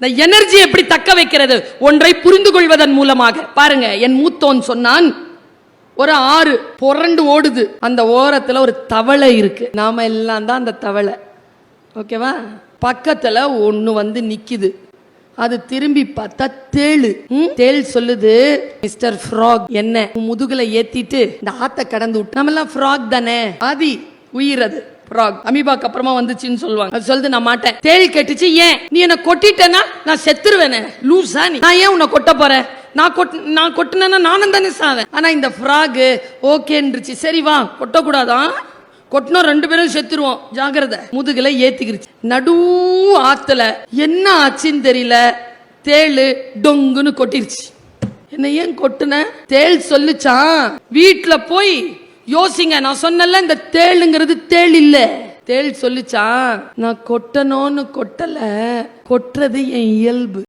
இந்த எனர்ஜி எப்படி தக்க வைக்கிறது? ஒன்றை புரிந்து கொள்வதன் மூலமாக. பாருங்க என் மூத்தோன் சொன்னான் ஒரு ஆறு புரண்டு ஓடுது. அந்த ஓரத்துல ஒரு தவளை இருக்கு. நாம எல்லாம் தான் அந்த தவளை. ஓகேவா பக்கத்துல ஒன்று வந்து நிக்குது. அது திரும்பி பார்த்தா தேளு. ம், தேள் சொல்லுது மிஸ்டர் ஃப்ராக் என்ன? முதுகுல ஏத்திட்டு இந்த ஆத்த கடந்து விட்டு நம்ம எல்லாம் ஃப்ராக் தானே? ஆதி உயிர் அது. ஃப்ராக் அமீபாக்கு அப்புறமா வந்துச்சுன்னு சொல்லுவாங்க. அது சொல்லுது நான் மாட்டேன். தேள் கேட்டுச்சு ஏன்? நீ என்ன கொட்டிட்டேன்னா நான் செத்துருவேனே. லூசா நீ? நான் ஏன் உன்னை கொட்ட போறேன்? நான் கொட் நான் கொட்டினேன்னா நானும் தானே சாவேன். ஆனா இந்த ஃப்ராக் ஓகேன்றுச்சு. சரி வா. கொட்டக்கூடாதான் கொட்டினோம் ரெண்டு பேரும் செத்துருவோம். ஜாகிரத முதுகுல ஏத்திக்கிருச்சு. நடு ஆத்துல என்ன ஆச்சுன்னு தெரியல. தேளு டொங்குன்னு கொட்டிருச்சு. என்ன ஏன் கொட்டுன? தேள் சொல்லுச்சான் வீட்டுல போய் யோசிங்க நான் சொன்னல இந்த தேளுங்கிறது தேள் இல்ல. தேள் சொல்லுச்சான் நான் கொட்டணும்னு கொட்டல கொட்டுறது என் இயல்பு.